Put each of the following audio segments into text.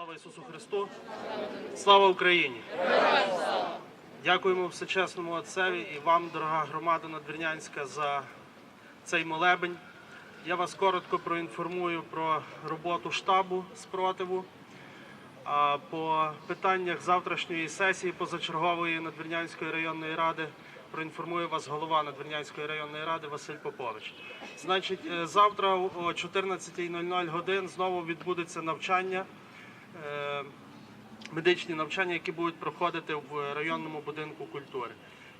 Слава Ісусу Христу! Слава Україні! Дякуємо всечесному Отцеві і вам, дорога громада Надвірнянська, за цей молебень. Я вас коротко проінформую про роботу штабу спротиву. По питаннях завтрашньої сесії позачергової Надвірнянської районної ради проінформує вас голова Надвірнянської районної ради Василь Попович. Значить, е, завтра о 14.00 годин знову відбудеться навчання, медичні навчання, які будуть проходити в районному будинку культури.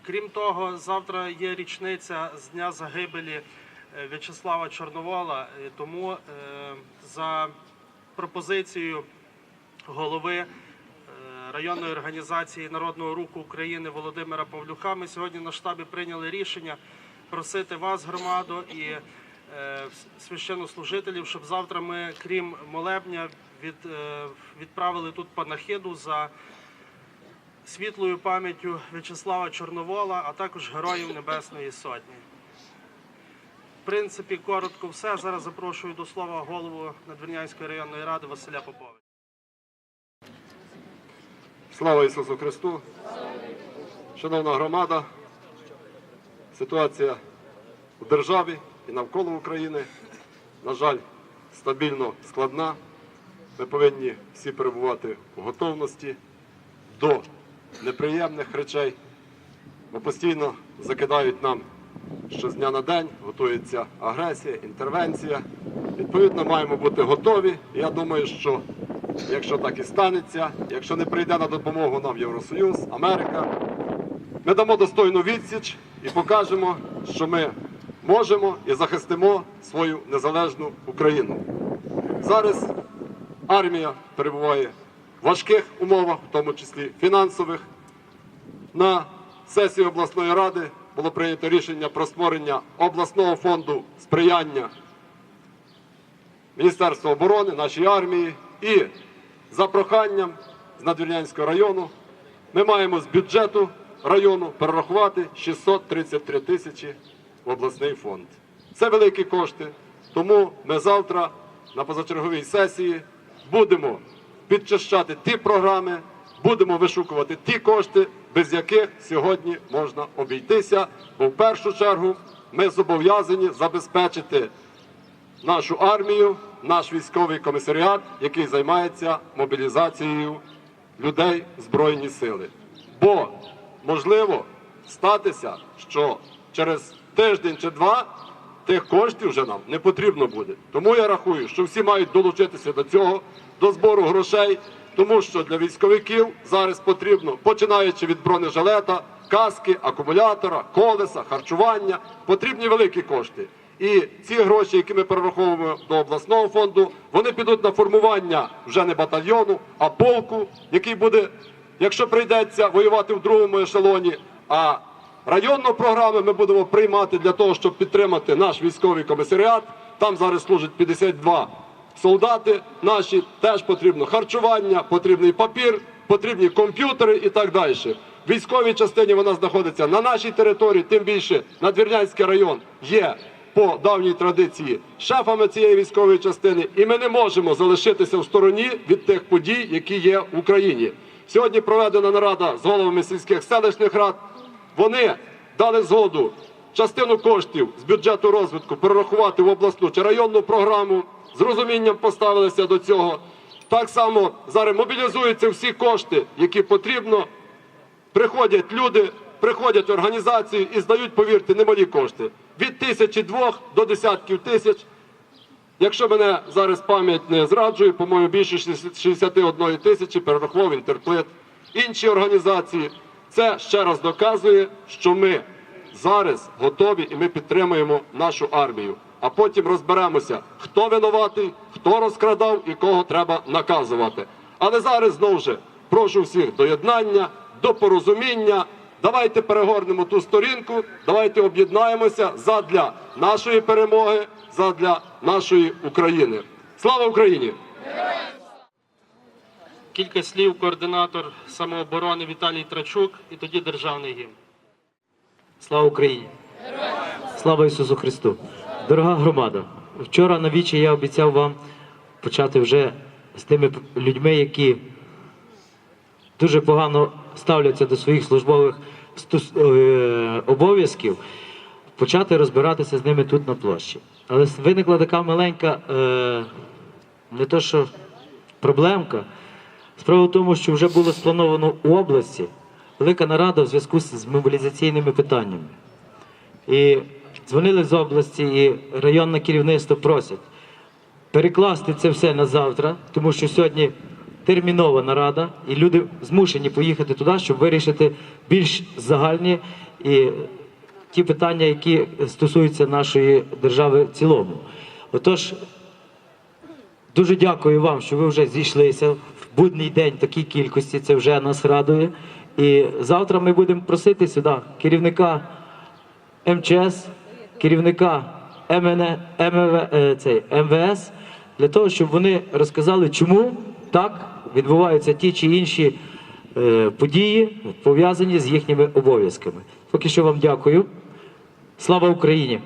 Крім того, завтра є річниця з дня загибелі е, В'ячеслава Чорновола, е, тому е, за пропозицією голови е, районної організації Народного руху України Володимира Павлюка. Ми сьогодні на штабі прийняли рішення просити вас, громаду і е, священнослужителів, щоб завтра ми, крім молебня, від, е, відправили тут панахиду за світлою пам'яттю В'ячеслава Чорновола, а також Героїв Небесної Сотні. В принципі, коротко все. Зараз запрошую до слова голову Надвірнянської районної ради Василя Поповича. Слава Ісусу Христу! Шановна громада, ситуація у державі і навколо України, на жаль, стабільно складна. Ми повинні всі перебувати у готовності до неприємних речей, бо постійно закидають нам, що з дня на день готується агресія, інтервенція. Відповідно, маємо бути готові. Я думаю, що якщо так і станеться, якщо не прийде на допомогу нам Євросоюз, Америка, ми дамо достойну відсіч і покажемо, що ми можемо і захистимо свою незалежну Україну. Зараз армія перебуває в важких умовах, в тому числі фінансових. На сесії обласної ради було прийнято рішення про створення обласного фонду сприяння Міністерства оборони, нашій армії і за проханням з Надвірнянського району ми маємо з бюджету району перерахувати 633 тисячі в обласний фонд. Це великі кошти, тому ми завтра на позачерговій сесії будемо підчищати ті програми, будемо вишукувати ті кошти, без яких сьогодні можна обійтися, бо в першу чергу ми зобов'язані забезпечити нашу армію, наш військовий комісаріат, який займається мобілізацією людей Збройні сили. Бо можливо статися, що через тиждень чи два тих коштів вже нам не потрібно буде. Тому я рахую, що всі мають долучитися до цього, до збору грошей, тому що для військовиків зараз потрібно, починаючи від бронежилета, каски, акумулятора, колеса, харчування, потрібні великі кошти. І ці гроші, які ми перераховуємо до обласного фонду, вони підуть на формування вже не батальйону, а полку, який буде, якщо прийдеться воювати в другому ешелоні. А районну програму ми будемо приймати для того, щоб підтримати наш військовий комісаріат. Там зараз служить 52 солдати. Наші теж потрібно харчування, потрібний папір, потрібні комп'ютери і так далі. Військовій частині вона знаходиться на нашій території, тим більше Надвірнянський район є по давній традиції шефами цієї військової частини, і ми не можемо залишитися в стороні від тих подій, які є в Україні. Сьогодні проведена нарада з головами сільських селищних рад. Вони дали згоду частину коштів з бюджету розвитку перерахувати в обласну чи районну програму. З розумінням поставилися до цього. Так само зараз мобілізуються всі кошти, які потрібно. Приходять люди, приходять організації і здають, повірте, немалі кошти. Від тисячі двох до десятків тисяч. Якщо мене зараз пам'ять не зраджує, по-моєму, більше 61 тисячі перерахував інтерплит. Інші організації. Це ще раз доказує, що ми зараз готові і ми підтримуємо нашу армію. А потім розберемося, хто винуватий, хто розкрадав і кого треба наказувати. Але зараз знову ж прошу всіх до єднання, до порозуміння. Давайте перегорнемо ту сторінку, давайте об'єднаємося задля нашої перемоги, задля нашої України. Слава Україні! Кілька слів координатор самооборони Віталій Трачук і тоді державний гімн. Слава Україні! Слава Ісусу Христу! Дорога громада! Вчора на вічі я обіцяв вам почати вже з тими людьми, які дуже погано ставляться до своїх службових е, обов'язків, почати розбиратися з ними тут на площі. Але виникла така маленька, е, не то що проблемка. Справа в тому, що вже було сплановано у області велика нарада в зв'язку з мобілізаційними питаннями. І дзвонили з області, і районне керівництво просять перекласти це все на завтра, тому що сьогодні термінова нарада, і люди змушені поїхати туди, щоб вирішити більш загальні і ті питання, які стосуються нашої держави в цілому. Отож, дуже дякую вам, що ви вже зійшлися в будній день такій кількості, це вже нас радує. І завтра ми будемо просити сюди керівника МЧС, керівника МН, МВ, е, цей, МВС, для того, щоб вони розказали, чому так відбуваються ті чи інші е, події, пов'язані з їхніми обов'язками. Поки що вам дякую. Слава Україні!